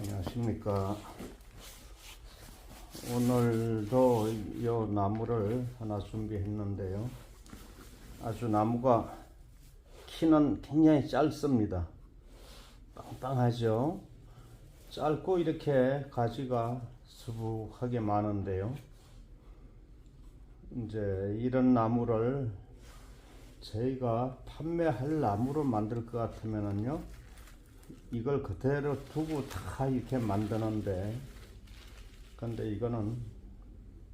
안녕하십니까. 오늘도 이 나무를 하나 준비했는데요. 아주 나무가 키는 굉장히 짧습니다. 빵빵하죠. 짧고 이렇게 가지가 수북하게 많은데요. 이제 이런 나무를 저희가 판매할 나무로 만들 것 같으면은요, 이걸 그대로 두고 다 이렇게 만드는데, 근데 이거는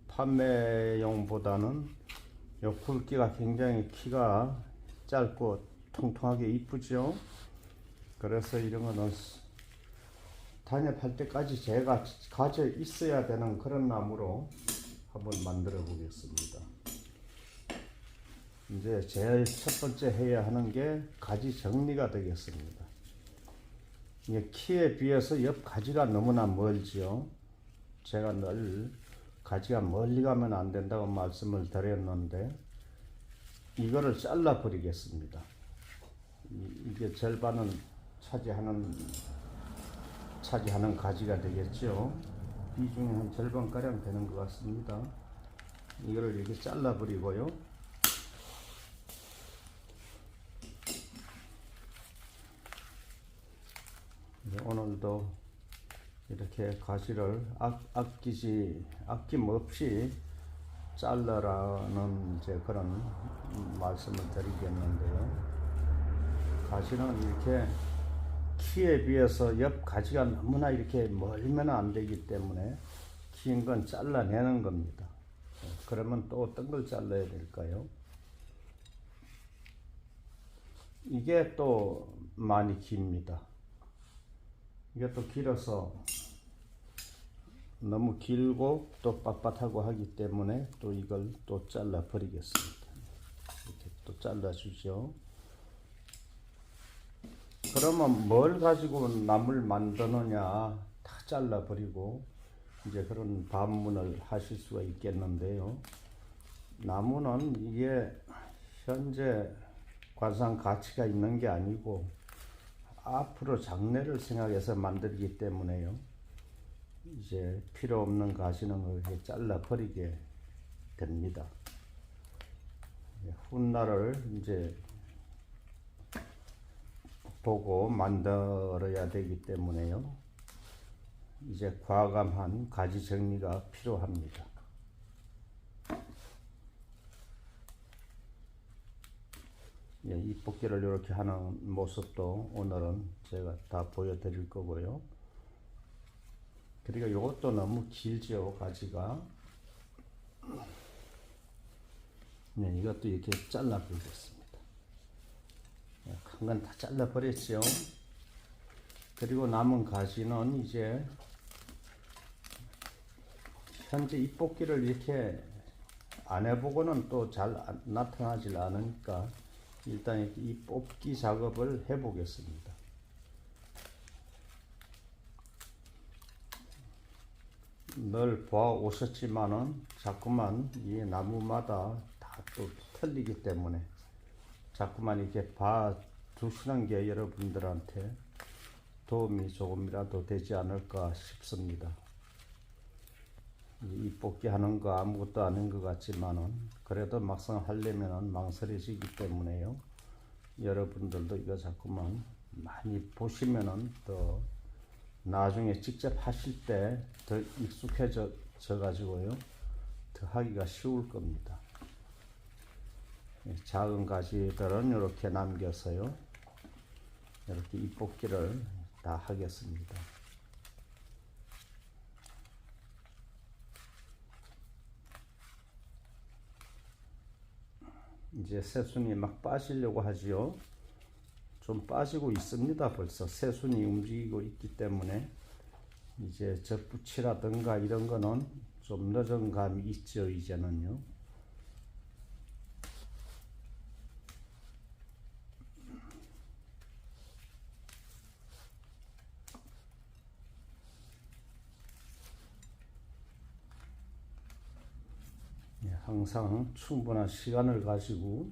판매용보다는 요 굵기가 굉장히 키가 짧고 통통하게 이쁘죠. 그래서 이런 거는 단엽할 때까지 제가 가져 있어야 되는 그런 나무로 한번 만들어 보겠습니다. 이제 제일 첫 번째 해야 하는 게 가지 정리가 되겠습니다. 키에 비해서 옆 가지가 너무나 멀지요. 제가 늘 가지가 멀리 가면 안 된다고 말씀을 드렸는데 이거를 잘라 버리겠습니다. 이- 이게 절반은 차지하는 차지하는 가지가 되겠죠. 비중이 한 절반 가량 되는 것 같습니다. 이거를 이렇게 잘라 버리고요. 오늘도 이렇게 가지를 아, 아끼지 아낌없이 잘라라는 이제 그런 말씀을 드리겠는데요. 가지는 이렇게 키에 비해서 옆 가지가 너무나 이렇게 멀면 안 되기 때문에 긴 건 잘라내는 겁니다. 그러면 또 어떤 걸 잘라야 될까요? 이게 또 많이 깁니다. 또 길어서 너무 길고 또 빳빳하고 하기 때문에 또 이걸 또 잘라 버리겠습니다. 이렇게 또 잘라 주죠. 그러면 뭘 가지고 나물 만드느냐 다 잘라 버리고 이제 그런 반문을 하실 수가 있겠는데요. 나무는 이게 현재 관상 가치가 있는 게 아니고 앞으로 장래를 생각해서 만들기 때문에요. 이제 필요 없는 가시는 이렇게 잘라 버리게 됩니다. 훗날을 이제 보고 만들어야 되기 때문에요. 이제 과감한 가지 정리가 필요합니다. 예, 이 뽑기를 이렇게 하는 모습도 오늘은 제가 다 보여드릴 거고요. 그리고 이것도 너무 길죠 가지가. 네, 이것도 이렇게 잘라 버리겠습니다. 큰 건 다 잘라 버렸죠. 그리고 남은 가지는 이제 현재 이 뽑기를 이렇게 안 해보고는 또 잘 나타나질 않으니까 일단 이 뽑기 작업을 해 보겠습니다. 늘 보아오셨지만은 자꾸만 이 나무마다 다 또 틀리기 때문에 자꾸만 이렇게 봐 두시는 게 여러분들한테 도움이 조금이라도 되지 않을까 싶습니다. 이 뽑기 하는 거 아무것도 아닌 것 같지만은 그래도 막상 하려면은 망설여지기 때문에요. 여러분들도 이거 자꾸만 많이 보시면은 또 나중에 직접 하실 때 더 익숙해져 져 가지고요. 더 하기가 쉬울 겁니다. 예, 작은 가지들은 이렇게 남겨서요. 이렇게 이 뽑기를 다 하겠습니다. 이제 새순이 막 빠지려고 하지요. 좀 빠지고 있습니다. 벌써 새순이 움직이고 있기 때문에 이제 젖붙이라든가 이런 거는 좀 늦은 감이 있죠. 이제는요. 예, 항상 충분한 시간을 가지고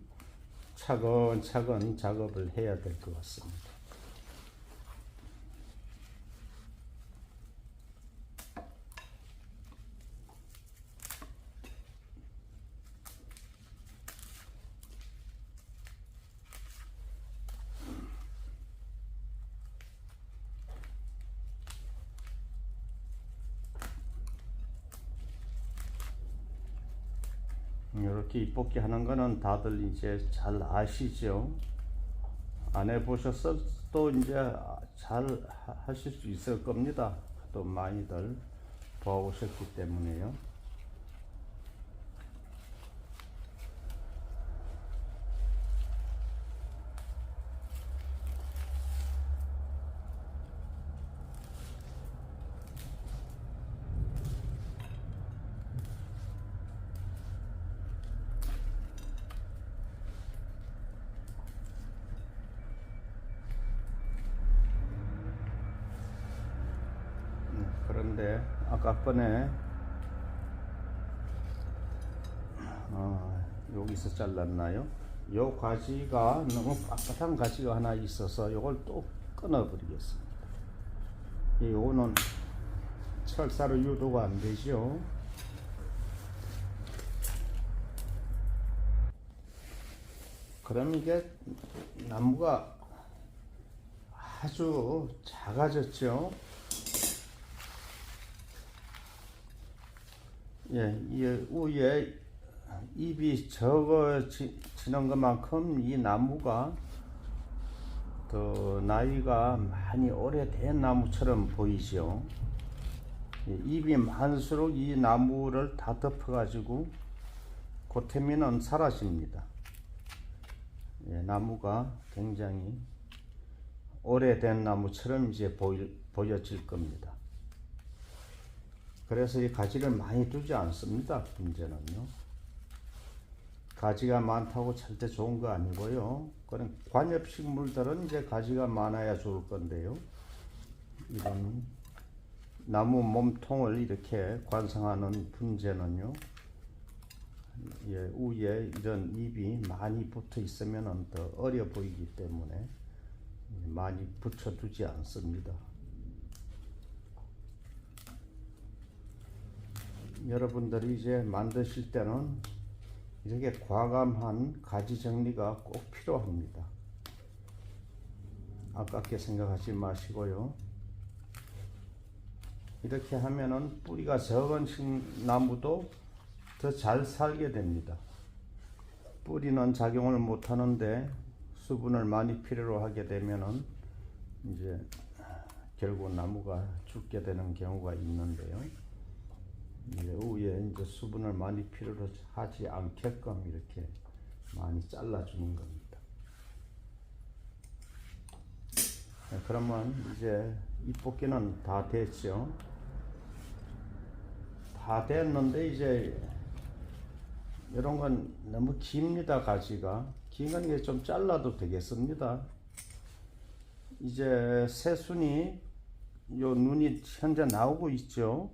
차근차근 작업을 해야 될 것 같습니다. 이렇게 잎뽑기 하는 거는 다들 이제 잘 아시죠? 안또 이제 잘 하- 하실 수 있을 겁니다. 또 많이들 봐오셨기 때문에요. 음, 그런데 아까 전에 어, 여기서 잘랐나요? 요 가지가 너무 빳빳한 가지가 하나 있어서 요걸 또 끊어버리겠습니다. 이 요거는 철사로 유도가 안 되죠. 그럼 이게 나무가 아주 작아졌죠. 예, 이 위에 잎이 적어지는 것만큼 이 나무가 더 나이가 많이 오래된 나무처럼 보이죠. 예, 잎이 많을수록 이 나무를 다 덮어가지고 고태미는 사라집니다. 예, 나무가 굉장히 오래된 나무처럼 이제 보일, 보여질 겁니다. 그래서 이 가지를 많이 두지 않습니다. 문제는요. 가지가 많다고 절대 좋은 거 아니고요. 그런 관엽 식물들은 이제 가지가 많아야 좋을 건데요. 이런 나무 몸통을 이렇게 관상하는 분재는요. 예, 위에 이런 잎이 많이 붙어 있으면 더 어려 보이기 때문에 많이 붙여두지 않습니다. 여러분들이 이제 만드실 때는 이렇게 과감한 가지 정리가 꼭 필요합니다. 아깝게 생각하지 마시고요. 이렇게 하면은 뿌리가 적은 식- 나무도 더 잘 살게 됩니다. 뿌리는 작용을 못 하는데 수분을 많이 필요로 하게 되면은 이제 결국 나무가 죽게 되는 경우가 있는데요. 이제 위에 이제 수분을 많이 필요로 하지 않게끔 이렇게 많이 잘라주는 겁니다. 네, 그러면 이제 이 뽑기는 다 됐죠. 다 됐는데 이제 이런 건 너무 깁니다 가지가 긴건 이게 좀 잘라도 되겠습니다. 이제 새순이 요 눈이 현재 나오고 있죠.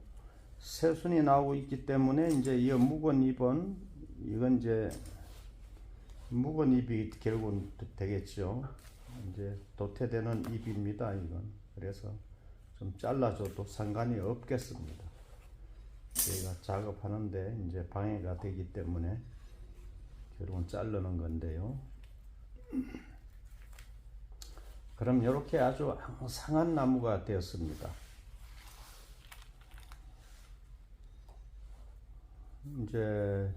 새순이 나오고 있기 때문에 이제 이 묵은 잎은 이건 이제 묵은 잎이 결국은 되겠죠. 이제 도태되는 잎입니다. 이건 그래서 좀 잘라줘도 상관이 없겠습니다. 저희가 작업하는데 이제 방해가 되기 때문에 결국은 자르는 건데요. 그럼 이렇게 아주 항상한 나무가 되었습니다. 이제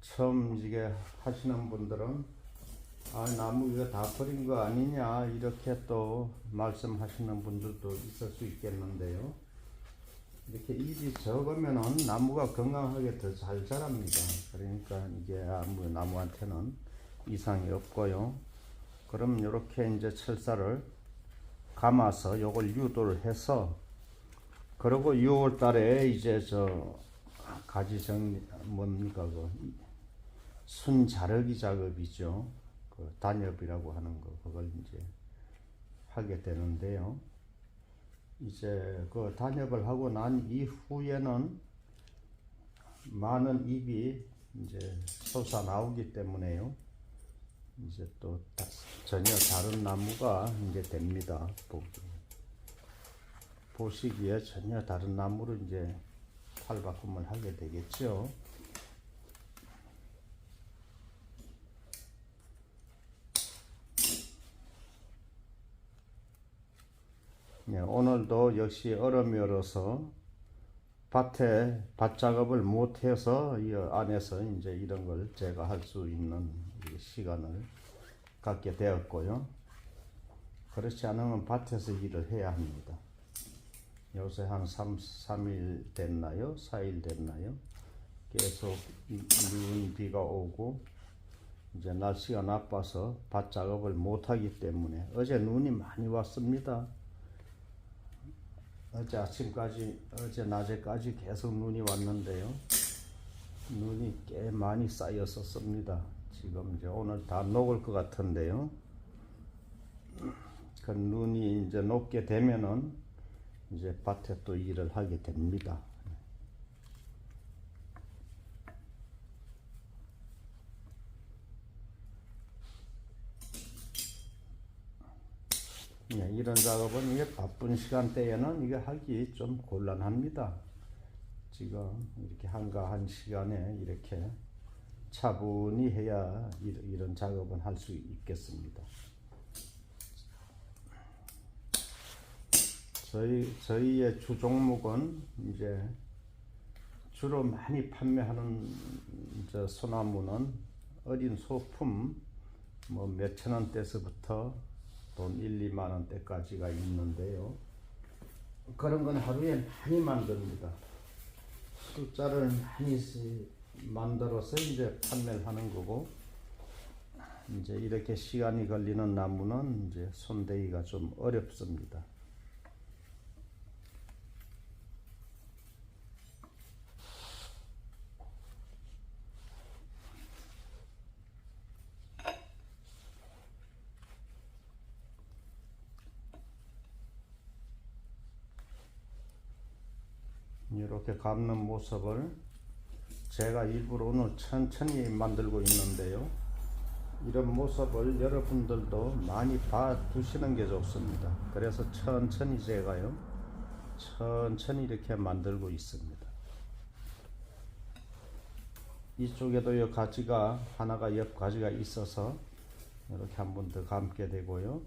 처음 이게 하시는 분들은 아 나무 이거 다 버린 거 아니냐 이렇게 또 말씀하시는 분들도 있을 수 있겠는데요. 이렇게 잎이 적으면은 나무가 건강하게 더 잘 자랍니다. 그러니까 이게 아무 나무한테는 이상이 없고요. 그럼 이렇게 이제 철사를 감아서 요걸 유도를 해서 그리고 6월 달에 이제 저 가지 정리 뭡니까 그 순자르기 작업이죠. 그 단엽이라고 하는 거 그걸 이제 하게 되는데요. 이제 그 단엽을 하고 난 이후에는 많은 잎이 이제 솟아 나오기 때문에요. 이제 또 다- 전혀 다른 나무가 이제 됩니다. 보기. 보시기에 전혀 다른 나무로 이제 탈바꿈을 하게 되겠죠. 네, 오늘도 역시 얼음이 얼어서 밭에 밭 작업을 못해서 이 안에서 이제 이런 걸 제가 할 수 있는 이 시간을 갖게 되었고요. 그렇지 않으면 밭에서 일을 해야 합니다. 요새 한 3, 3일 됐나요? 4일 됐나요? 계속 눈 비가 오고 이제 날씨가 나빠서 밭 작업을 못 하기 때문에 어제 눈이 많이 왔습니다. 어제 아침까지 어제 낮에까지 계속 눈이 왔는데요. 눈이 꽤 많이 쌓였었습니다. 지금 이제 오늘 다 녹을 것 같은데요. 그 눈이 이제 녹게 되면은 이제 밭에 또 일을 하게 됩니다. 네, 이런 작업은 이게 바쁜 시간대에는 이게 하기 좀 곤란합니다. 지금 이렇게 한가한 시간에 이렇게 차분히 해야 이- 이런 작업은 할 수 있겠습니다. 저희 저희의 주 종목은 이제 주로 많이 판매하는 저 소나무는 어린 소품 뭐 몇천 원대서부터 돈 1, 2만 원대까지가 있는데요. 그런 건 하루에 많이 만듭니다. 숫자를 많이 쓰- 만들어서 이제 판매를 하는 거고 이제 이렇게 시간이 걸리는 나무는 이제 손대기가 좀 어렵습니다. 이렇게 감는 모습을 제가 일부러 오늘 천천히 만들고 있는데요. 이런 모습을 여러분들도 많이 봐 두시는 게 좋습니다. 그래서 천천히 제가요, 천천히 이렇게 만들고 있습니다. 이쪽에도 요 가지가 하나가 옆 가지가 있어서 이렇게 한 번 더 감게 되고요.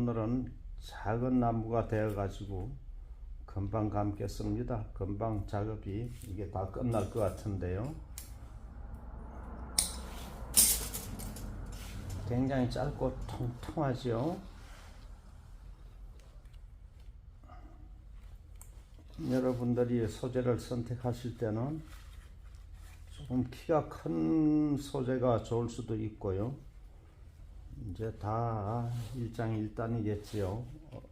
오늘은 작은 나무가 되어 가지고 금방 감겠습니다. 금방 작업이 이게 다 끝날 것 같은데요. 굉장히 짧고 통통하죠. 여러분들이 소재를 선택하실 때는 조금 키가 큰 소재가 좋을 수도 있고요. 이제 다 일장일단이겠지요. 어,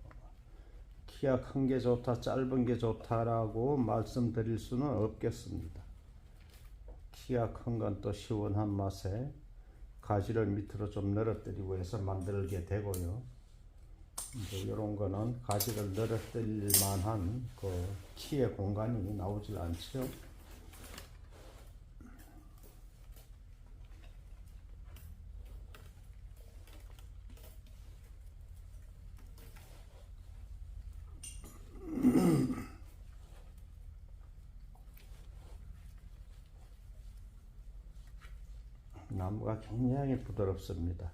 키가 큰 게 좋다, 짧은 게 좋다라고 말씀드릴 수는 없겠습니다. 키가 큰 건 또 시원한 맛에 가지를 밑으로 좀 늘어뜨리고 해서 만들게 되고요. 이제 이런 거는 가지를 늘어뜨릴 만한 그 키의 공간이 나오질 않죠. 굉장히 부드럽습니다.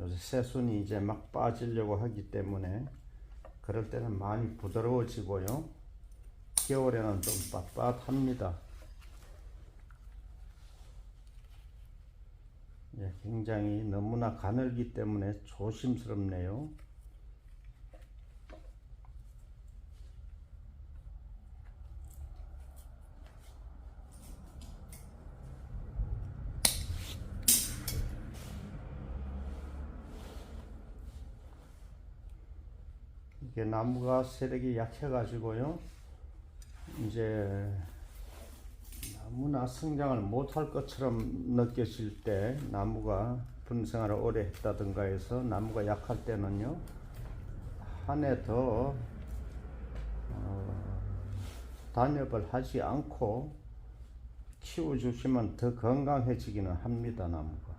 요새 새순이 이제 막 빠지려고 하기 때문에 그럴 때는 많이 부드러워지고요. 겨울에는 좀 빳빳합니다. 예, 굉장히 너무나 가늘기 때문에 조심스럽네요. 나무가 세력이 약해가지고요. 이제 너무나 성장을 못할 것처럼 느껴질 때 나무가 분생활을 오래 했다든가 해서 나무가 약할 때는요. 한 해더 어, 단엽을 하지 않고 키워주시면 더 건강해지기는 합니다, 나무가.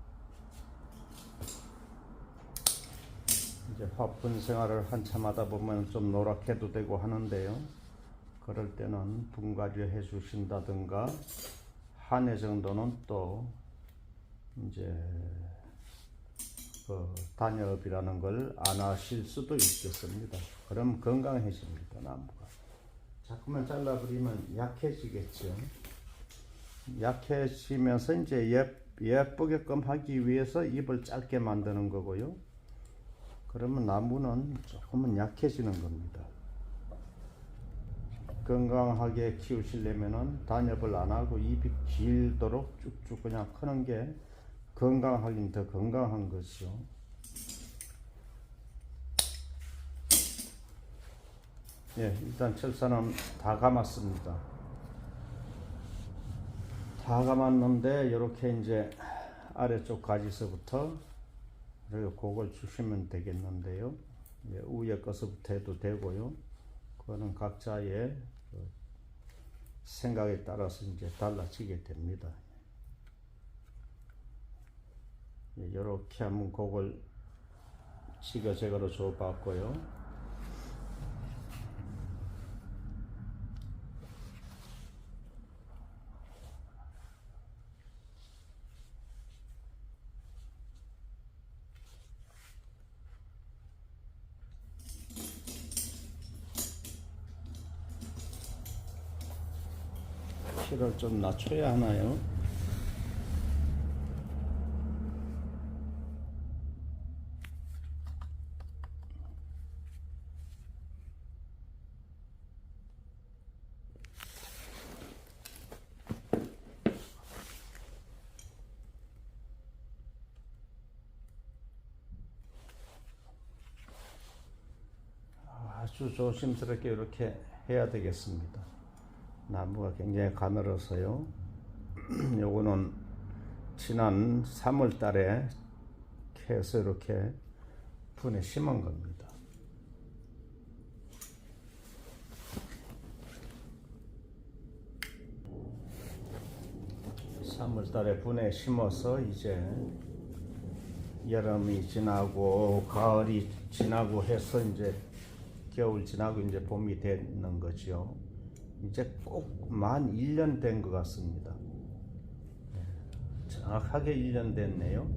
이제 화분 생활을 한참 하다 보면 좀 노랗게도 되고 하는데요. 그럴 때는 분갈이 해 주신다든가 한 해 정도는 또 이제 그 단엽이라는 걸 안 하실 수도 있겠습니다. 그럼 건강해집니다 나무가. 자꾸만 잘라버리면 약해지겠죠. 약해지면서 이제 예, 예쁘게끔 하기 위해서 잎을 짧게 만드는 거고요. 그러면 나무는 조금은 약해지는 겁니다. 건강하게 키우시려면은 단엽을 안 하고 잎이 길도록 쭉쭉 그냥 크는 게 건강하긴 더 건강한 것이요. 예, 일단 철사는 다 감았습니다. 다 감았는데 이렇게 이제 아래쪽 가지서부터 그리고 그걸 주시면 되겠는데요. 예, 위에 것부터 해도 되고요. 그거는 각자의 그 생각에 따라서 이제 달라지게 됩니다. 이렇게 한번 그걸 지그재그로 줘봤고요. 좀 낮춰야 하나요? 아주 조심스럽게 이렇게 해야 되겠습니다. 나무가 굉장히 가늘어서요. 요거는 지난 3월 달에 캐서 이렇게 분에 심은 겁니다. 삼월 달에 분에 심어서 이제 여름이 지나고 가을이 지나고 해서 이제 겨울 지나고 이제 봄이 되는 거죠. 이제 꼭 만 1년 된 것 같습니다. 네, 정확하게 1년 됐네요.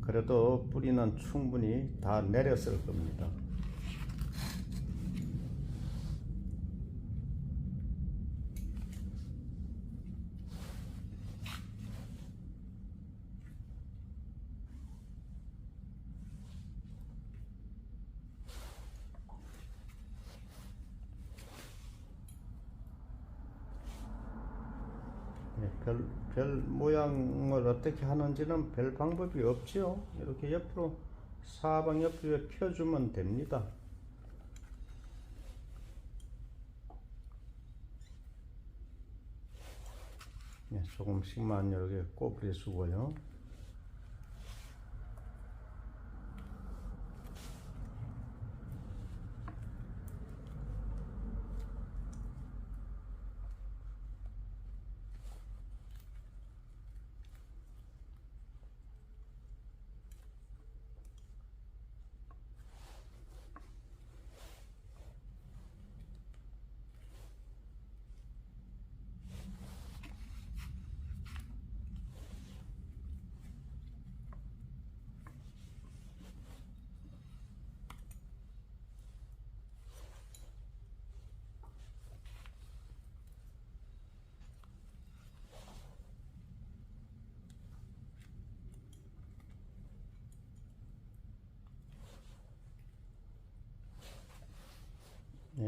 그래도 뿌리는 충분히 다 내렸을 겁니다. 네, 별, 별 모양을 어떻게 하는지는 별 방법이 없지요. 이렇게 옆으로 사방 옆으로 펴주면 됩니다. 네, 조금씩만 이렇게 꼬부려 주고요.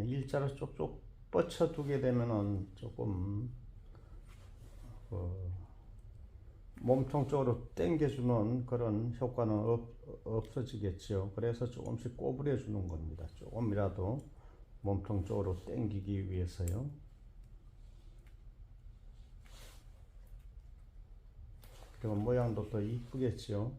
일자로 쪽쪽 뻗쳐 두게 되면은 조금 그 몸통 쪽으로 당겨주는 그런 효과는 없, 없어지겠죠. 그래서 조금씩 꼬부려 주는 겁니다. 조금이라도 몸통 쪽으로 당기기 위해서요. 그리고 모양도 더 이쁘겠죠.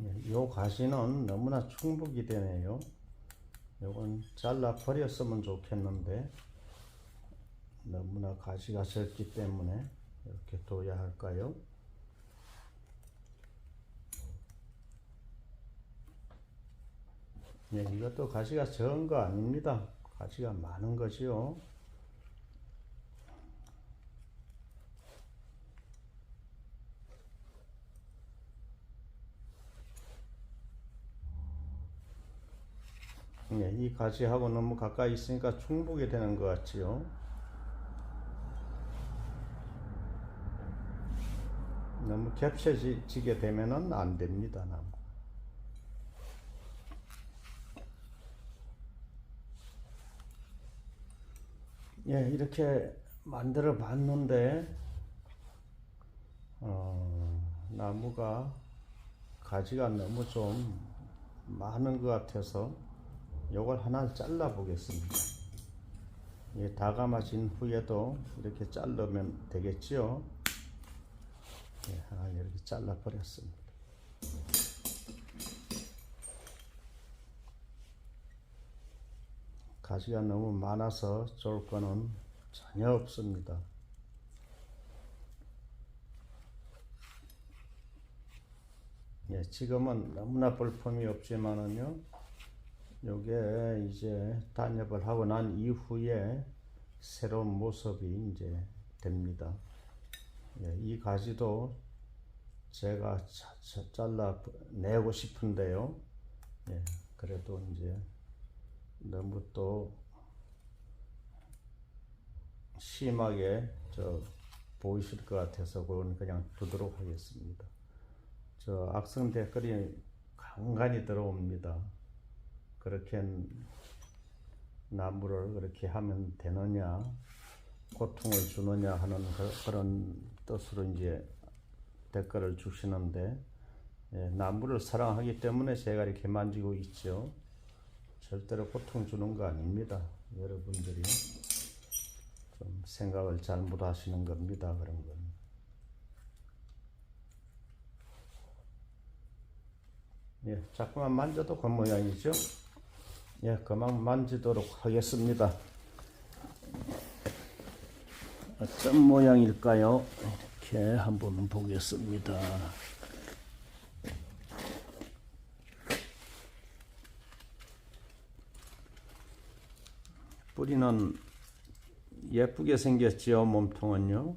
예, 요 가시는 너무나 충북이 되네요. 요건 잘라 버렸으면 좋겠는데 너무나 가시가 적기 때문에 이렇게 둬야 할까요? 예, 이것도 가시가 적은 거 아닙니다. 가시가 많은 것이요. 예, 이 가시하고 너무 가까이 있으니까 충북이 되는 것 같지요. 너무 겹쳐지게 되면은 안 됩니다, 나무. 예, 이렇게 만들어 봤는데, 어, 나무가 가지가 너무 좀 많은 것 같아서 요걸 하나 잘라 보겠습니다. 예, 다 감아진 후에도 이렇게 자르면 되겠지요. 예, 하나 이렇게 잘라 버렸습니다. 가지가 너무 많아서 좋을 거는 전혀 없습니다. 예, 지금은 너무나 볼품이 없지만은요, 요게 이제 단엽을 하고 난 이후에 새로운 모습이 이제 됩니다. 예, 이 가지도 제가 자- 자- 잘라 내고 싶은데요. 예, 그래도 이제 너무 또 심하게 저 보이실 것 같아서 그건 그냥 두도록 하겠습니다. 저 악성 댓글이 간간히 들어옵니다. 그렇게 나무를 그렇게 하면 되느냐, 고통을 주느냐 하는 그- 그런 뜻으로 이제 댓글을 주시는데 예, 나무를 사랑하기 때문에 제가 이렇게 만지고 있죠. 절대로 고통 주는 거 아닙니다. 여러분들이 좀 생각을 잘못 하시는 겁니다. 그런 건. 예, 자꾸만 만져도 그 모양이죠. 예, 그만 만지도록 하겠습니다. 어떤 모양일까요? 이렇게 한번 보겠습니다. 뿌리는 예쁘게 생겼지요, 몸통은요.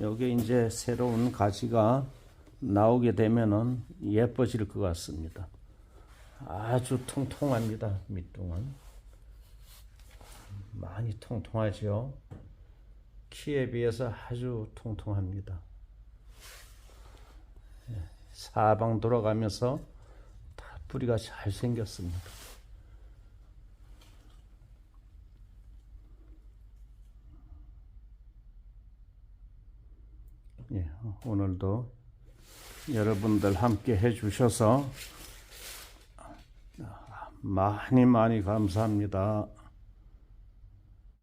여기 이제 새로운 가지가 나오게 되면은 예뻐질 것 같습니다. 아주 통통합니다, 밑둥은. 많이 통통하죠. 키에 비해서 아주 통통합니다. 예, 사방 돌아가면서 다 뿌리가 잘 생겼습니다. 예, 오늘도 여러분들 함께 해주셔서 많이 많이 감사합니다.